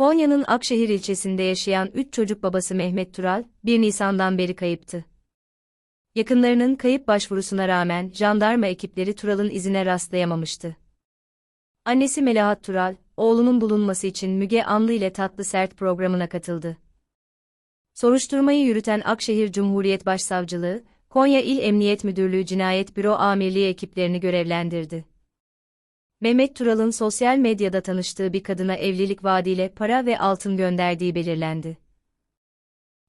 Konya'nın Akşehir ilçesinde yaşayan 3 çocuk babası Mehmet Tural, 1 Nisan'dan beri kayıptı. Yakınlarının kayıp başvurusuna rağmen jandarma ekipleri Tural'ın izine rastlayamamıştı. Annesi Melahat Tural, oğlunun bulunması için Müge Anlı ile Tatlı Sert programına katıldı. Soruşturmayı yürüten Akşehir Cumhuriyet Başsavcılığı, Konya İl Emniyet Müdürlüğü Cinayet Büro Amirliği ekiplerini görevlendirdi. Mehmet Tural'ın sosyal medyada tanıştığı bir kadına evlilik vaadiyle para ve altın gönderdiği belirlendi.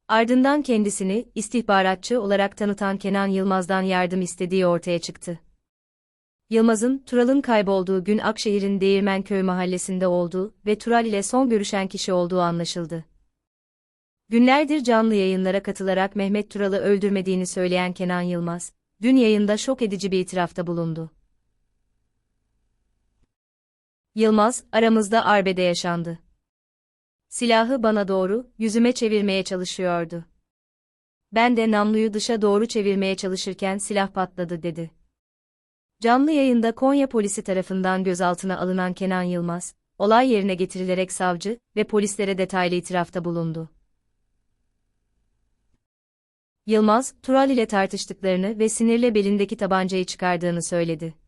Ardından kendisini istihbaratçı olarak tanıtan Kenan Yılmaz'dan yardım istediği ortaya çıktı. Yılmaz'ın Tural'ın kaybolduğu gün Akşehir'in Değirmenköy mahallesinde olduğu ve Tural ile son görüşen kişi olduğu anlaşıldı. Günlerdir canlı yayınlara katılarak Mehmet Tural'ı öldürmediğini söyleyen Kenan Yılmaz, dün yayında şok edici bir itirafta bulundu. Yılmaz, aramızda arbede yaşandı. Silahı bana doğru, yüzüme çevirmeye çalışıyordu. Ben de namluyu dışa doğru çevirmeye çalışırken silah patladı dedi. Canlı yayında Konya polisi tarafından gözaltına alınan Kenan Yılmaz, olay yerine getirilerek savcı ve polislere detaylı itirafta bulundu. Yılmaz, Tural ile tartıştıklarını ve sinirle belindeki tabancayı çıkardığını söyledi.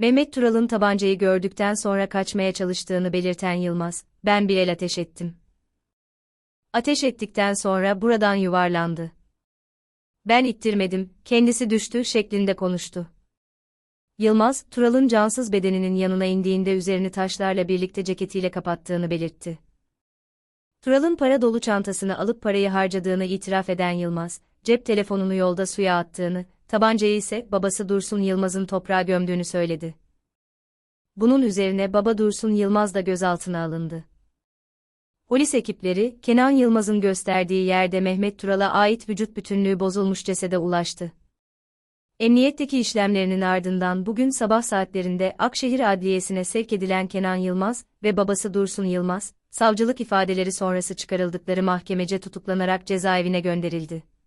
Mehmet Tural'ın tabancayı gördükten sonra kaçmaya çalıştığını belirten Yılmaz, ben bir el ateş ettim. Ateş ettikten sonra buradan yuvarlandı. Ben ittirmedim, kendisi düştü şeklinde konuştu. Yılmaz, Tural'ın cansız bedeninin yanına indiğinde üzerini taşlarla birlikte ceketiyle kapattığını belirtti. Tural'ın para dolu çantasını alıp parayı harcadığını itiraf eden Yılmaz, cep telefonunu yolda suya attığını, tabancayı ise babası Dursun Yılmaz'ın toprağa gömdüğünü söyledi. Bunun üzerine baba Dursun Yılmaz da gözaltına alındı. Polis ekipleri, Kenan Yılmaz'ın gösterdiği yerde Mehmet Tural'a ait vücut bütünlüğü bozulmuş cesede ulaştı. Emniyetteki işlemlerinin ardından bugün sabah saatlerinde Akşehir Adliyesi'ne sevk edilen Kenan Yılmaz ve babası Dursun Yılmaz, savcılık ifadeleri sonrası çıkarıldıkları mahkemece tutuklanarak cezaevine gönderildi.